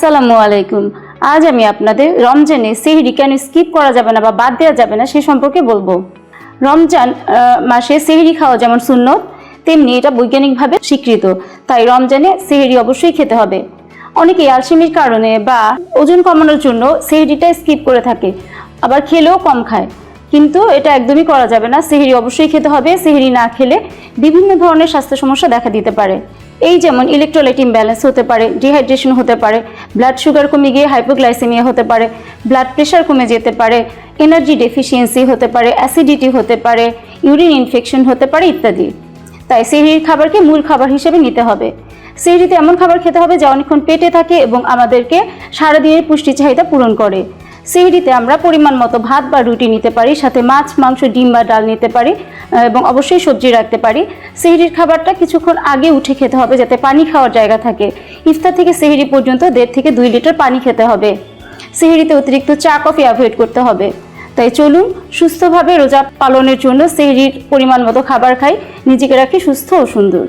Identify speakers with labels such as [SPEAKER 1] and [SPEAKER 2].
[SPEAKER 1] আসসালামু আলাইকুম। আজ আমি আপনাদের রমজানে সেহরি কেন স্কিপ করা যাবে না বা বাদ দেওয়া যাবে না সে সম্পর্কে বলব। রমজান মাসে সেহরি খাওয়া যেমন সুন্নত, তেমনি এটা বৈজ্ঞানিকভাবে স্বীকৃত। তাই রমজানে সেহরি অবশ্যই খেতে হবে। অনেকে আলসেমির কারণে বা ওজন কমানোর জন্য সেহরিটা স্কিপ করে থাকে, আবার খেলেও কম খায়। কিন্তু এটা একদমই করা যাবে না। সেহরি অবশ্যই খেতে হবে। সেহরি না খেলে বিভিন্ন ধরনের স্বাস্থ্য সমস্যা দেখা দিতে পারে। এই যেমন ইলেকট্রোলাইট ইমব্যালেন্স হতে পারে ডিহাইড্রেশন হতে পারে ব্লাড সুগার কমে গিয়ে হাইপোগ্লাইসেমিয়া হতে পারে ব্লাড প্রেশার কমে যেতে পারে এনার্জি ডেফিসিয়েন্সি হতে পারে অ্যাসিডিটি হতে পারে ইউরিন ইনফেকশন হতে পারে ইত্যাদি। তাই সেহরির খাবারকে মূল খাবার হিসেবে নিতে হবে। সেহরিতে এমন খাবার খেতে হবে যা অনেকক্ষণ পেটে থাকে এবং আমাদেরকে সারাদিনের পুষ্টি চাহিদা পূরণ করে। সেহরিতে আমরা পরিমাণ মতো ভাত বা রুটি নিতে পারি, সাথে মাছ, মাংস, ডিম বা ডাল নিতে পারি এবং অবশ্যই সবজি রাখতে পারি। সেহরির খাবারটা কিছুক্ষণ আগে উঠে খেতে হবে যাতে পানি খাওয়ার জায়গা থাকে। ইফতার থেকে সেহরি পর্যন্ত দেড় থেকে দুই লিটার পানি খেতে হবে। সেহরিতে অতিরিক্ত চা, কফি অ্যাভয়েড করতে হবে। তাই চলুন সুস্থভাবে রোজা পালনের জন্য সেহরির পরিমাণ মতো খাবার খাই। নিজেকে রাখি সুস্থ ও সুন্দর।